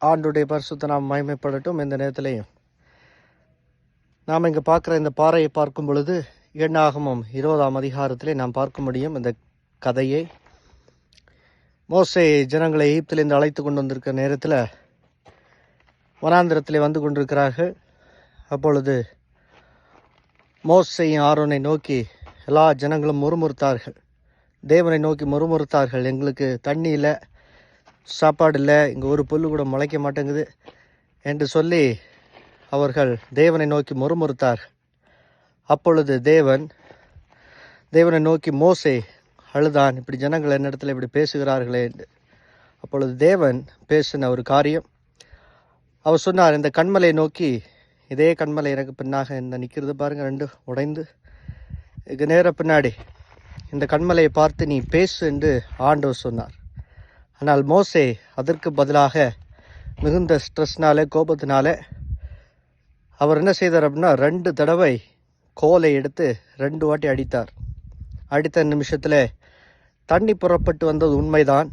ஆண்டுடைய பரிசுத்த நாம் மயமைப்படட்டும் இந்த நேரத்திலையும். நாம் இங்கே பார்க்குற இந்த பாறையை பார்க்கும் பொழுது எண்ணாகமும் இருபதாம் அதிகாரத்திலே நாம் பார்க்க முடியும் இந்த கதையை. மோசே ஜனங்களை எகிப்திலிருந்து அழைத்து கொண்டு வந்திருக்கிற நேரத்தில் வனாந்திரத்தில் வந்து கொண்டிருக்கிறார்கள். அப்பொழுது மோசையும் ஆரோனை நோக்கி எல்லா ஜனங்களும் முறுமுறுத்தார்கள். தேவனை நோக்கி முறுமுறுத்தார்கள். எங்களுக்கு தண்ணி இல்லை. சாப்பாடு இல்லை இங்கே ஒரு புல்லு கூட முளைக்க மாட்டேங்குது என்று சொல்லி அவர்கள் தேவனை நோக்கி முறுமுறுத்தார். அப்பொழுது தேவன் தேவனை நோக்கி மோசே அழுதான் இப்படி ஜனங்கள் என்னிடத்தில் இப்படி பேசுகிறார்களே என்று. அப்பொழுது தேவன் பேசின ஒரு காரியம் அவர் சொன்னார் இந்த கண்மலை நோக்கி இதே கண்மலை எனக்கு பின்னாக என்ன நிற்கிறது பாருங்கள் ரெண்டு உடைந்து. இதுக்கு நேர பின்னாடி இந்த கண்மலையை பார்த்து நீ பேசு என்று ஆண்டவர் சொன்னார். ஆனால் மோசே அதற்கு பதிலாக மிகுந்த ஸ்ட்ரெஸ்னால கோபத்தினால அவர் என்ன செய்தார் அப்படின்னா ரெண்டு தடவை கோலை எடுத்து ரெண்டு வாட்டி அடித்தார். அடித்த நிமிஷத்தில் தண்ணி புறப்பட்டு வந்தது உண்மைதான்.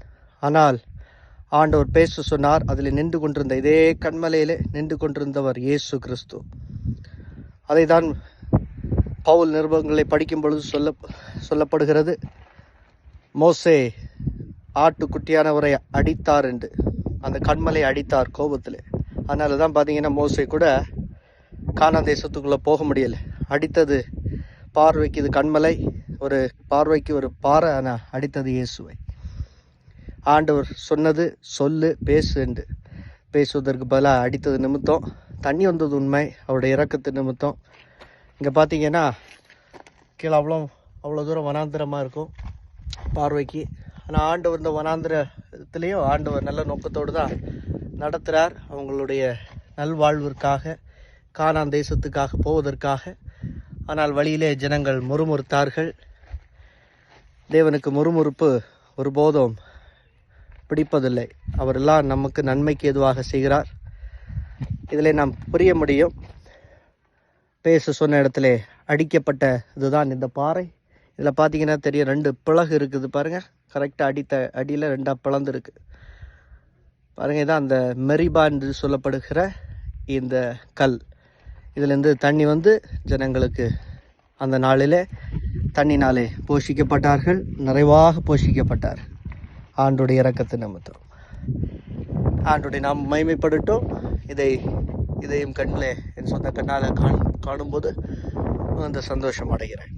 ஆனால் ஆண்டவர் பேச சொன்னார் அதில் நின்று கொண்டிருந்த இதே கண்மலையிலே நின்று கொண்டிருந்தவர் இயேசு கிறிஸ்து. அதை தான் பவுல் நிருபங்களை படிக்கும் பொழுது சொல்ல சொல்லப்படுகிறது. மோசே ஆட்டுக்குட்டியானவரை அடித்தார் என்று. அந்த கண்மலை அடித்தார் கோபத்தில். அதனால தான் பார்த்தீங்கன்னா மோசை கூட கானா தேசத்துக்குள்ளே போக முடியலை. அடித்தது பார்வைக்கு இது கண்மலை ஒரு பார்வைக்கு ஒரு பாறை ஆனால் அடித்தது இயேசுவை. ஆண்டவர் சொன்னது சொல்லு பேசு என்று. பேசுவதற்கு பதிலாக அடித்தது நிமித்தம் தண்ணி வந்தது உண்மை அவருடைய இறக்கத்து நிமித்தம். இங்கே பார்த்தீங்கன்னா கீழே அவ்வளோ அவ்வளோ தூரம் வனாந்திரமாக இருக்கும் பார்வைக்கு. ஆனால் ஆண்டவர் இந்த வனாந்திரத்துலேயும் ஆண்டவர் நல்ல நோக்கத்தோடு தான் நடத்துகிறார் அவங்களுடைய நல்வாழ்விற்காக கானான் தேசத்துக்காக போவதற்காக. ஆனால் வழியிலே ஜனங்கள் முறுமுறுத்தார்கள். தேவனுக்கு முறுமுறுப்பு ஒருபோதும் பிடிப்பதில்லை. அவரெல்லாம் நமக்கு நன்மைக்கு எதுவாக செய்கிறார். இதில் நாம் புரிய முடியும். பேச சொன்ன இடத்துல அடிக்கப்பட்ட இதுதான் இந்த பாறை. இதில் பார்த்தீங்கன்னா தெரியும் ரெண்டு பிளகு இருக்குது பாருங்கள் கரெக்டாக அடித்த அடியில் ரெண்டாக பிளந்துருக்கு. பாருங்கள் இதான் அந்த மெரிபா என்று சொல்லப்படுகிற இந்த கல். இதுலேருந்து தண்ணி வந்து ஜனங்களுக்கு அந்த நாளிலே தண்ணினாலே போஷிக்கப்பட்டார்கள் நிறைவாக போஷிக்கப்பட்டார். ஆண்டுடைய இறக்கத்தை நிமித்தம் ஆண்டுடைய நாம் மைமைப்படட்டும் இதை இதையும் கண்ணில் என் சொந்த கண்ணால் காண் காணும்போது அந்த சந்தோஷம் அடைகிறேன்.